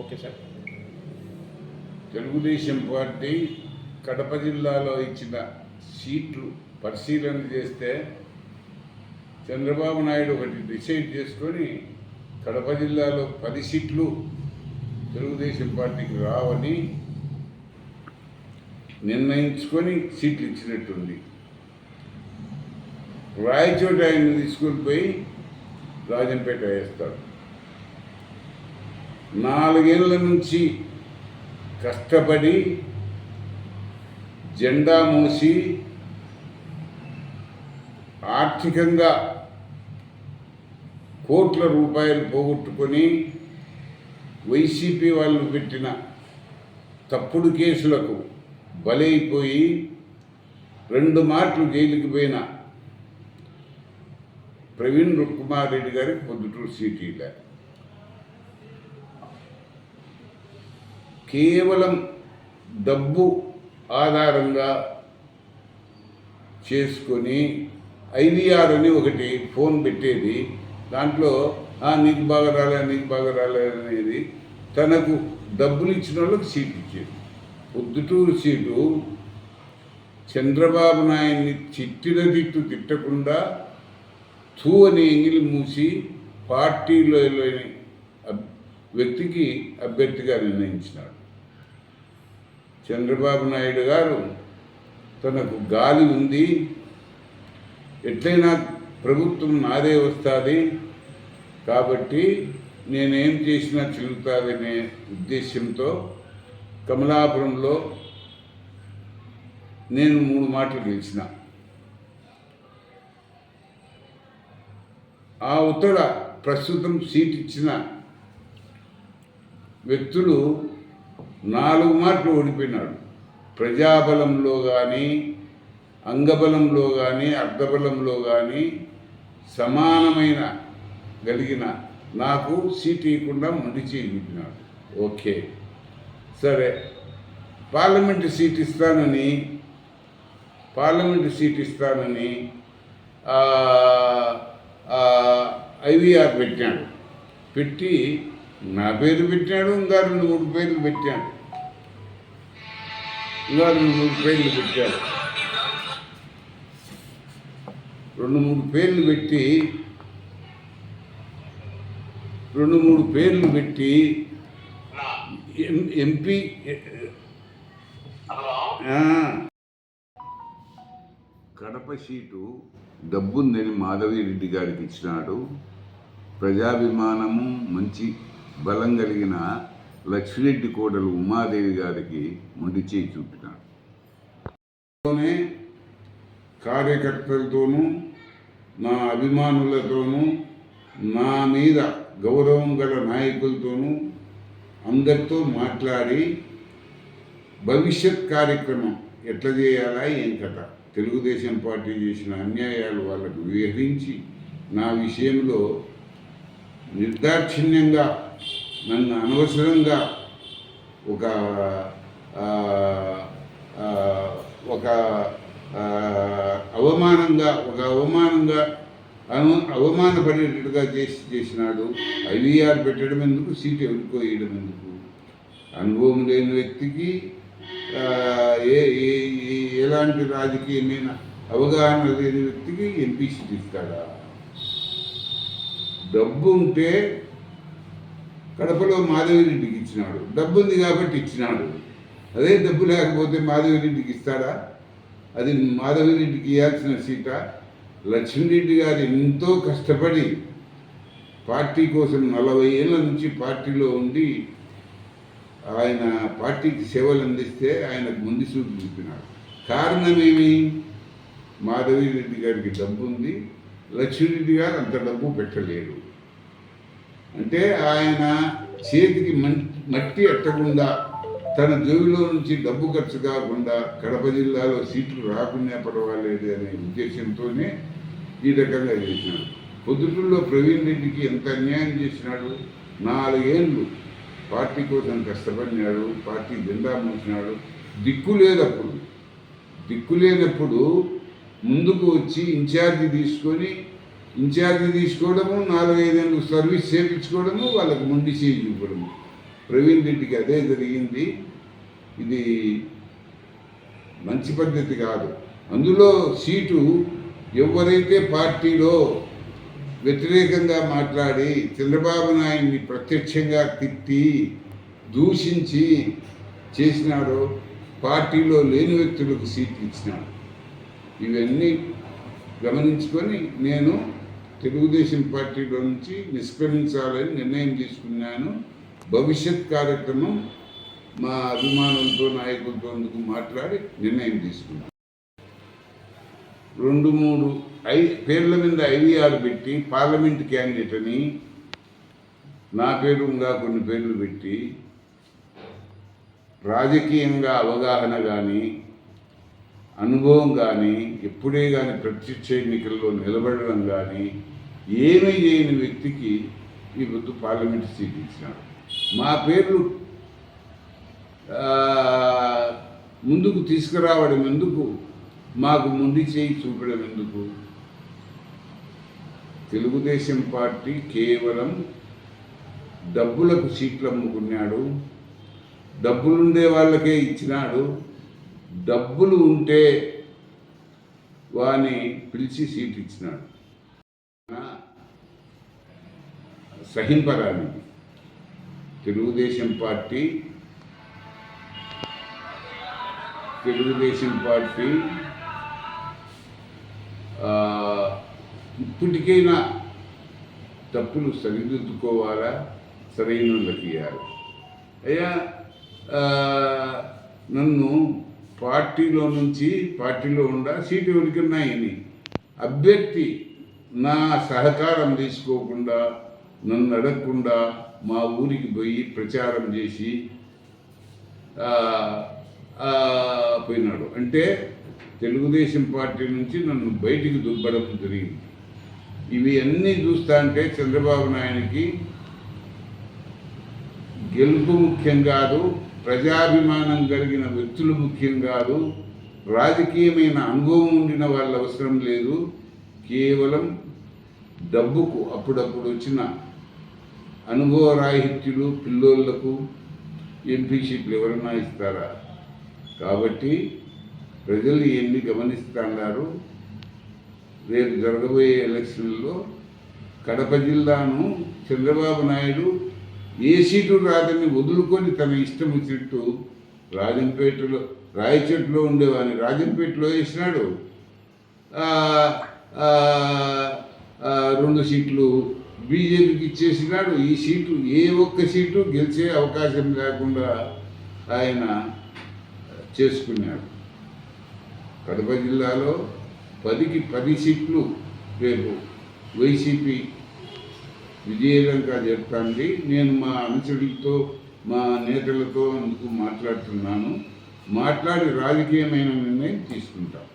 Okay sir. Telugu Desam party Kadapa జిల్లాలో ఇచ్చిన సీట్లు పరిశీలన చేస్తే చంద్రబాబు నాయుడు ఒకటి డిసైడ్ చేసుకొని కడప జిల్లాలో పది సీట్లు తెలుగుదేశం పార్టీకి రావని నిర్ణయించుకొని సీట్లు ఇచ్చినట్టుంది. రాయచోట ఆయన తీసుకుని పోయి రాజంపేట వేస్తాడు నాలుగేళ్ళ నుంచి కష్టపడి జెండా మూసి ఆర్థికంగా కోట్ల రూపాయలు పోగొట్టుకొని వైసీపీ వాళ్ళు పెట్టిన తప్పుడు కేసులకు బలైపోయి రెండు మార్లు జైలుకి పోయిన ప్రవీణ్ కుమార్ రెడ్డి గారికి పొద్దుటూరు సిటీలో కేవలం డబ్బు ఆధారంగా చేసుకొని ఐవీఆర్ అని ఒకటి ఫోన్ పెట్టేది. దాంట్లో "ఆ, నీకు బాగా రాలే నీకు బాగా రాలే అనేది తనకు డబ్బులు ఇచ్చిన వాళ్ళకి సీట్ ఇచ్చేది. పొద్దుటూరు సీటు చంద్రబాబు నాయుడిని చిట్టిన తిట్టు తిట్టకుండా తూ అని ఎంగిలి మూసి పార్టీలో అబ్- వ్యక్తికి అభ్యర్థిగా నిర్ణయించినాడు. చంద్రబాబు నాయుడు గారు తనకు గాలి ఉంది. ఎట్లయినా ప్రభుత్వం నాదే వస్తుంది. కాబట్టి నేనేం చేసినా చెల్లుతాదనే ఉద్దేశంతో కమలాపురంలో నేను మూడు మాటలు గెలిచిన. ఆ ఉత్తర ప్రస్తుతం సీట్ ఇచ్చిన వ్యక్తులు నాలుగు మార్కులు ఓడిపోయినాడు. ప్రజాబలంలో కానీ అంగబలంలో కానీ అర్ధబలంలో కానీ సమానమైన కలిగిన నాకు సీట్ ఇవ్వకుండా మొండి చేయించినాడు ఓకే. సరే. పార్లమెంటు సీట్ ఇస్తానని పార్లమెంటు సీట్ ఇస్తానని ఐవీఆర్ పెట్టాడు పెట్టి నా పేరు పెట్టాడు ఇంకా రెండు మూడు పేర్లు పెట్టాడు ఇవాళ మూడు పేర్లు పెట్టారు. రెండు మూడు పేర్లు పెట్టి రెండు మూడు పేర్లు పెట్టి ఎం- ఎంపీ కడప సీటు డబ్బుందని మాధవిరెడ్డి గారికి ఇచ్చినాడు. ప్రజాభిమానము మంచి బలం కలిగిన లక్ష్మిరెడ్డి కోడలు ఉమాదేవి గారికి మొండి చేయి చూపినాడు. కార్యకర్తలతోనూ నా అభిమానులతోనూ నా మీద గౌరవం గల నాయకులతోనూ అందరితో మాట్లాడి భవిష్యత్ కార్యక్రమం ఎట్లా చేయాలా ఏం కథ? తెలుగుదేశం పార్టీ చేసిన అన్యాయాలు వాళ్ళకు వివరించి నా విషయంలో నిర్దాక్షిణ్యంగా నన్ను అనవసరంగా ఒక ఒక అవమానంగా ఒక అవమానంగా అను అవమానపడేటట్టుగా చేసి చేసినాడు. ఐవీఆర్ పెట్టడం ఎందుకు? సీట్ ఎవరికో వేయడం ఎందుకు? అనుభవం లేని వ్యక్తికి ఏ ఏ- ఏ- ఎలాంటి రాజకీయమైన అవగాహన లేని వ్యక్తికి ఎంపీ సీట్ ఇస్తాడా డబ్బు ఉంటే కడపలో మాధవిరెడ్డికి ఇచ్చినాడు. డబ్బు ఉంది కాబట్టి ఇచ్చినాడు. అదే డబ్బు లేకపోతే మాధవిరెడ్డికి ఇస్తాడా? అది మాధవిరెడ్డికి ఇవ్వాల్సిన సీట? లక్ష్మీరెడ్డి గారు ఎంతో కష్టపడి పార్టీ కోసం నలభై ఏళ్ళ నుంచి పార్టీలో ఉండి ఆయన పార్టీకి సేవలు అందిస్తే ఆయనకు ముందు చూపు చూపినాడు. కారణమేమి మాధవిరెడ్డి గారికి డబ్బు ఉంది లక్ష్మీరెడ్డి గారు అంత డబ్బు పెట్టలేరు అంటే ఆయన చేతికి మం- మట్టి ఎట్టకుండా తన జోబిలో నుంచి డబ్బు ఖర్చు కాకుండా కడప జిల్లాలో సీట్లు రాకుండా పర్వాలేదు అనే ఉద్దేశంతోనే ఈ రకంగా చేసినాడు పొద్దుటూరులో ప్రవీణ్ రెడ్డికి ఎంత అన్యాయం చేసినాడు? నాలుగేళ్ళు పార్టీ కోసం కష్టపడినాడు పార్టీ జెండా మూసినాడు. దిక్కు లేనప్పుడు దిక్కు లేనప్పుడు ముందుకు వచ్చి ఇన్ఛార్జి తీసుకొని ఇన్ఛార్జి తీసుకోవడము నాలుగైదేళ్ళు సర్వీస్ చేయించుకోవడము వాళ్ళకు ముందు చేయి ప్రవీణ్ రెడ్డికి అదే జరిగింది. ఇది మంచి పద్ధతి కాదు. అందులో సీటు ఎవరైతే పార్టీలో వ్యతిరేకంగా మాట్లాడి చంద్రబాబు నాయుడిని ప్రత్యక్షంగా తిట్టి దూషించి చేసినాడో పార్టీలో లేని వ్యక్తులకు సీట్లు ఇచ్చినాడు. ఇవన్నీ గమనించుకొని నేను తెలుగుదేశం పార్టీలో నుంచి నిష్క్రమించాలని నిర్ణయం తీసుకున్నాను. భవిష్యత్ కార్యక్రమం మా అభిమానులతో నాయకులతో మాట్లాడి నిర్ణయం తీసుకున్నాను. రెండు మూడు ఐ పేర్ల మీద ఐవీఆర్ పెట్టి పార్లమెంట్ క్యాండిడేట్ అని నా పేరు ఇంకా కొన్ని పేర్లు పెట్టి రాజకీయంగా అవగాహన కానీ అనుభవం కానీ ఎప్పుడే కానీ ప్రత్యక్ష ఎన్నికల్లో నిలబడడం కానీ ఏమీ చేయని వ్యక్తికి ఈ పొద్దు పార్లమెంట్ సీట్ ఇచ్చినాడు. మా పేర్లు ముందుకు తీసుకురావడం ఎందుకు? మాకు ముందు చేయి చూపడం ఎందుకు? తెలుగుదేశం పార్టీ కేవలం డబ్బులకు సీట్లు అమ్ముకున్నాడు. డబ్బులుండే వాళ్ళకే ఇచ్చినాడు. డబ్బులు ఉంటే వాని పిలిచి సీట్ ఇచ్చినాడు. సహింపరాని తెలుగుదేశం పార్టీ తెలుగుదేశం పార్టీ ఇప్పటికైనా తప్పులు సరిదిద్దుకోవాలా? సరైన తీయాలి అయ్యా నన్ను పార్టీలో నుంచి పార్టీలో ఉండ సీటు ఎవరికన్నాయని అభ్యర్థి నా సహకారం తీసుకోకుండా నన్ను అడగకుండా మా ఊరికి పోయి ప్రచారం చేసి పోయినాడు. అంటే తెలుగుదేశం పార్టీ నుంచి నన్ను బయటికి దుబ్బడం జరిగింది. ఇవి అన్నీ చూస్తా అంటే చంద్రబాబు నాయుడికి గెలుపు ముఖ్యం కాదు ప్రజాభిమానం కలిగిన వ్యక్తులు ముఖ్యం కాదు రాజకీయమైన అనుభవం ఉండిన వాళ్ళ అవసరం లేదు. కేవలం డబ్బుకు అప్పుడప్పుడు వచ్చిన అనుభవరాహిత్యులు పిల్లోళ్ళకు ఎంపీ సీట్లు ఎవరన్నా ఇస్తారా? కాబట్టి ప్రజలు ఎన్ని గమనిస్తున్నారు రేపు జరగబోయే ఎలక్షన్లో కడప జిల్లాను చంద్రబాబు నాయుడు ఏ సీటు రాదని వదులుకొని తన ఇష్టం వచ్చినట్టు రాజంపేటలో రాయచెట్లో ఉండేవాడిని. రాజంపేటలో వేసినాడు. రెండు సీట్లు బీజేపీకి ఇచ్చేసినాడు. ఈ సీటు ఏ ఒక్క సీటు గెలిచే అవకాశం లేకుండా ఆయన చేసుకున్నాడు. కడప జిల్లాలో పదికి పది సీట్లు రేపు వైసీపీ విజయలంక జరుపుతుంది నేను మా అనుచరులతో మా నేతలతో అందుకు మాట్లాడుతున్నాను. మాట్లాడి రాజకీయమైన నిర్ణయం తీసుకుంటాం.